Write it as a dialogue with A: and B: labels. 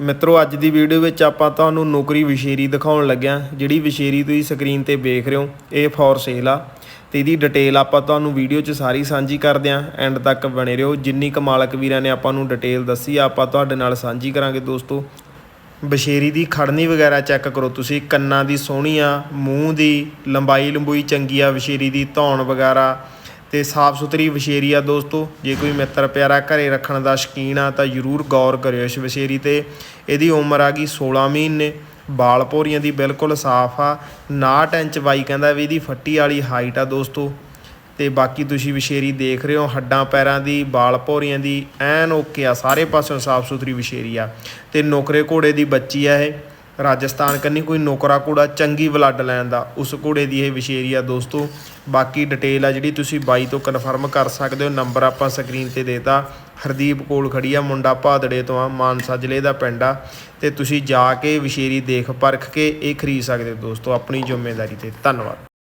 A: ਮਿੱਤਰੋ, ਅੱਜ ਦੀ ਵੀਡੀਓ ਵਿੱਚ ਆਪਾਂ ਤੁਹਾਨੂੰ ਨੌਕਰੀ ਵਿਸ਼ੇਰੀ ਦਿਖਾਉਣ ਲੱਗਿਆ, ਜਿਹੜੀ ਵਿਸ਼ੇਰੀ ਤੁਸੀਂ ਸਕਰੀਨ ਤੇ ਵੇਖ ਰਹੇ ਹੋ, ਇਹ ਫॉर ਸੇਲ ਆ। ਤੇ ਇਹਦੀ ਡਿਟੇਲ ਆਪਾਂ ਤੁਹਾਨੂੰ ਵੀਡੀਓ 'ਚ ਸਾਰੀ ਸਾਂਝੀ ਕਰਦੇ ਆਂ ਐਂਡ ਤੱਕ ਬਣੇ ਰਹੋ। ਜਿੰਨੀ ਕੁ ਮਾਲਕ ਵੀਰਾਂ ਨੇ ਆਪਾਂ ਨੂੰ ਡਿਟੇਲ ਦੱਸੀ ਆ, ਆਪਾਂ ਤੁਹਾਡੇ ਨਾਲ ਸਾਂਝੀ ਕਰਾਂਗੇ ਦੋਸਤੋ। ਬਸ਼ੇਰੀ ਦੀ ਖੜਨੀ ਵਗੈਰਾ ਚੈੱਕ ਕਰੋ ਤੁਸੀਂ, ਕੰਨਾਂ ਦੀ ਸੋਹਣੀ ਆ, ਮੂੰਹ ਦੀ ਲੰਬਾਈ ਲੰਬੂਈ ਚੰਗੀ ਆ ਬਸ਼ੇਰੀ ਦੀ ਧੌਣ ਵਗੈਰਾ। ਤੇ ਸਾਫ਼ ਸੁਥਰੀ ਵਸ਼ੇਰੀ ਆ ਦੋਸਤੋ। ਜੇ ਕੋਈ ਮਿੱਤਰ ਪਿਆਰਾ ਘਰੇ ਰੱਖਣ ਦਾ ਸ਼ਕੀਨ ਆ, ਤਾਂ ਜਰੂਰ ਗੌਰ ਕਰਿਓ ਇਸ ਵਸ਼ੇਰੀ ਤੇ। ਇਹਦੀ ਉਮਰ ਆ ਗਈ 16 ਮਹੀਨੇ। ਬਾਲ ਭੋਰੀਆਂ ਦੀ ਬਿਲਕੁਲ ਸਾਫ਼ ਆ। 59 ਇੰਚ ਬਾਈ ਕਹਿੰਦਾ ਵੀ ਇਹਦੀ ਫੱਟੀ ਵਾਲੀ ਹਾਈਟ ਆ ਦੋਸਤੋ। ਤੇ ਬਾਕੀ ਤੁਸੀਂ ਵਿਸ਼ੇਰੀ ਦੇਖ ਰਹੇ ਹੋ, ਹੱਡਾਂ ਪੈਰਾਂ ਦੀ, ਬਾਲ ਭੌਰੀਆਂ ਦੀ, ਐਨ ਓਕੇ ਆ, ਸਾਰੇ ਪਾਸਿਓਂ ਸਾਫ਼ ਸੁਥਰੀ ਵਿਸ਼ੇਰੀ ਆ। ਤੇ ਨੋਕਰੇ ਘੋੜੇ ਦੀ ਬੱਚੀ ਆ ਇਹ। ਰਾਜਸਥਾਨ ਕੰਨੀ ਕੋਈ ਨੋਕਰਾ ਘੋੜਾ ਚੰਗੀ ਬਲੱਡ ਲੈਣ ਦਾ। ਉਸ ਘੋੜੇ ਦੀ ਇਹ ਵਿਸ਼ੇਰੀ ਆ ਦੋਸਤੋ, ਬਾਕੀ ਡਿਟੇਲ ਆ ਜਿਹੜੀ ਤੁਸੀਂ ਬਾਈ ਤੋਂ ਕਨਫਰਮ ਕਰ ਸਕਦੇ ਹੋ ਨੰਬਰ ਆਪਾਂ ਸਕਰੀਨ ਤੇ ਦੇਤਾ। ਹਰਦੀਪ ਕੋਲ ਖੜੀ ਆ, ਮੁੰਡਾ ਭਾਦੜੇ ਤੋਂ ਆ, ਮਾਨਸਾ ਜ਼ਿਲ੍ਹੇ ਦਾ ਪਿੰਡ ਆ। ਤੇ ਤੁਸੀਂ ਜਾ ਕੇ ਵਿਸ਼ੇਰੀ ਦੇਖ, ਪਰਖ ਕੇ ਇਹ ਖਰੀਦ ਸਕਦੇ ਹੋ ਦੋਸਤੋ, ਆਪਣੀ ਜ਼ਿੰਮੇਵਾਰੀ ਤੇ। ਧੰਨਵਾਦ।